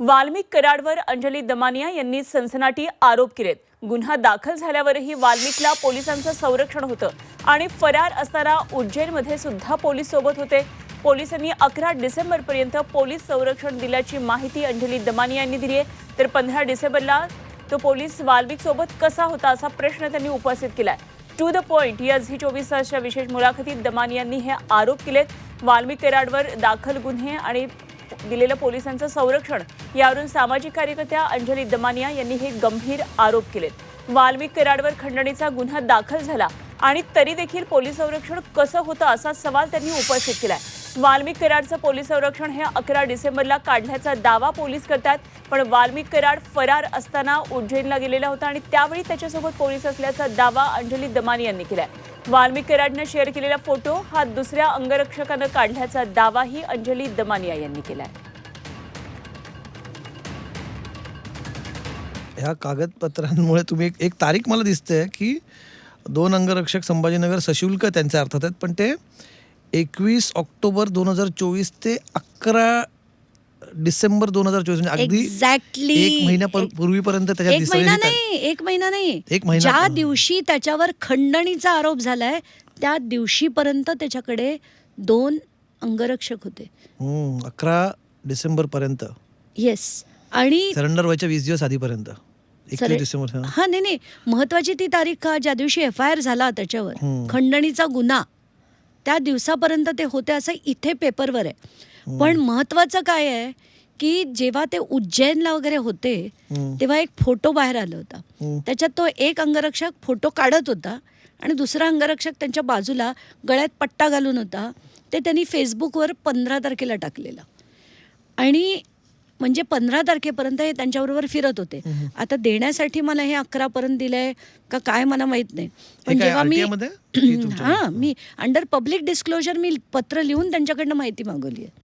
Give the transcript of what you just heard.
वाल्मिक कराडवर अंजली दमानिया यांनी सनसनाटी आरोप केलेत. गुन्हा दाखल झाल्यावरही वाल्मिकला पोलिसांचं संरक्षण होतं आणि फरार असताना उज्जैनमध्ये सुद्धा पोलीस सोबत होते. पोलिसांनी अकरा डिसेंबरपर्यंत पोलीस संरक्षण दिल्याची माहिती अंजली दमानिया यांनी दिली आहे. तर पंधरा डिसेंबरला तो पोलीस वाल्मिक सोबत कसा होता असा प्रश्न त्यांनी उपस्थित केलाय. टू द पॉइंट या झी चोवीस तासच्या विशेष मुलाखतीत दमानी यांनी हे आरोप केलेत. वाल्मिक कराडवर दाखल गुन्हे आणि दिलेलं पोलिसांचं संरक्षण. यावरून सामाजिक कार्यकर्त्या अंजली दमानिया यांनी हे गंभीर आरोप केलेत. वाल्मिक कराडवर खंडणीचा गुन्हा दाखल झाला आणि तरी देखील पोलीस संरक्षण कसं होतं असा सवाल त्यांनी उपस्थित केलाय. वाल्मिक कराडचं पोलीस संरक्षण हे अकरा डिसेंबरला काढण्याचा दावा पोलीस करतात पण वाल्मिक कराड फरार असताना उज्जैनला गेलेला होता आणि त्यावेळी त्याच्यासोबत पोलीस असल्याचा दावा अंजली दमानी यांनी केलाय. वाल्मिक कराडनं शेअर केलेला फोटो हा दुसऱ्या अंगरक्षकानं काढल्याचा दावाही अंजली दमानिया यांनी केलाय. ह्या कागदपत्रांमुळे तुम्ही एक एक तारीख मला दिसते की दोन अंगरक्षक संभाजीनगर सशुल्क त्यांच्या अर्थात आहेत. पण ते एकवीस ऑक्टोबर दोन हजार चोवीस ते अकरा डिसेंबर दोन हजार चोवीस म्हणजे अगदी एक्झॅक्टली एक महिन्यापूर्वीपर्यंत त्याच्यात एक दिसलेली महिना नाही एक महिना नाही. एक महिना ज्या. दिवशी त्याच्यावर खंडणीचा आरोप झालाय त्या दिवशीपर्यंत त्याच्याकडे दोन अंगरक्षक होते. अकरा डिसेंबर पर्यंत येस आणि सरेंडर व्हायच्या वीस दिवस आधीपर्यंत. डिसेंबर हा. नाही नाही. महत्वाची ती तारीख का ज्या दिवशी एफ आय आर झाला त्याच्यावर. खंडणीचा गुन्हा त्या दिवसापर्यंत ते होते असं इथे पेपरवर आहे. पण महत्वाचं काय आहे की जेव्हा ते उज्जैनला वगैरे होते. तेव्हा एक फोटो बाहेर आला होता. त्याच्यात तो एक अंगरक्षक फोटो काढत होता आणि दुसरा अंगरक्षक त्यांच्या बाजूला गळ्यात पट्टा घालून होता. ते त्यांनी फेसबुकवर पंधरा तारखेला टाकलेलं. आणि म्हणजे पंधरा तारखेपर्यंत हे त्यांच्याबरोबर फिरत होते. आता देण्यासाठी मला हे अकरापर्यंत दिलंय का काय मला माहीत नाही. पण जेव्हा मी हा मी अंडर पब्लिक डिस्क्लोजर मी पत्र लिहून त्यांच्याकडनं माहिती मागवली आहे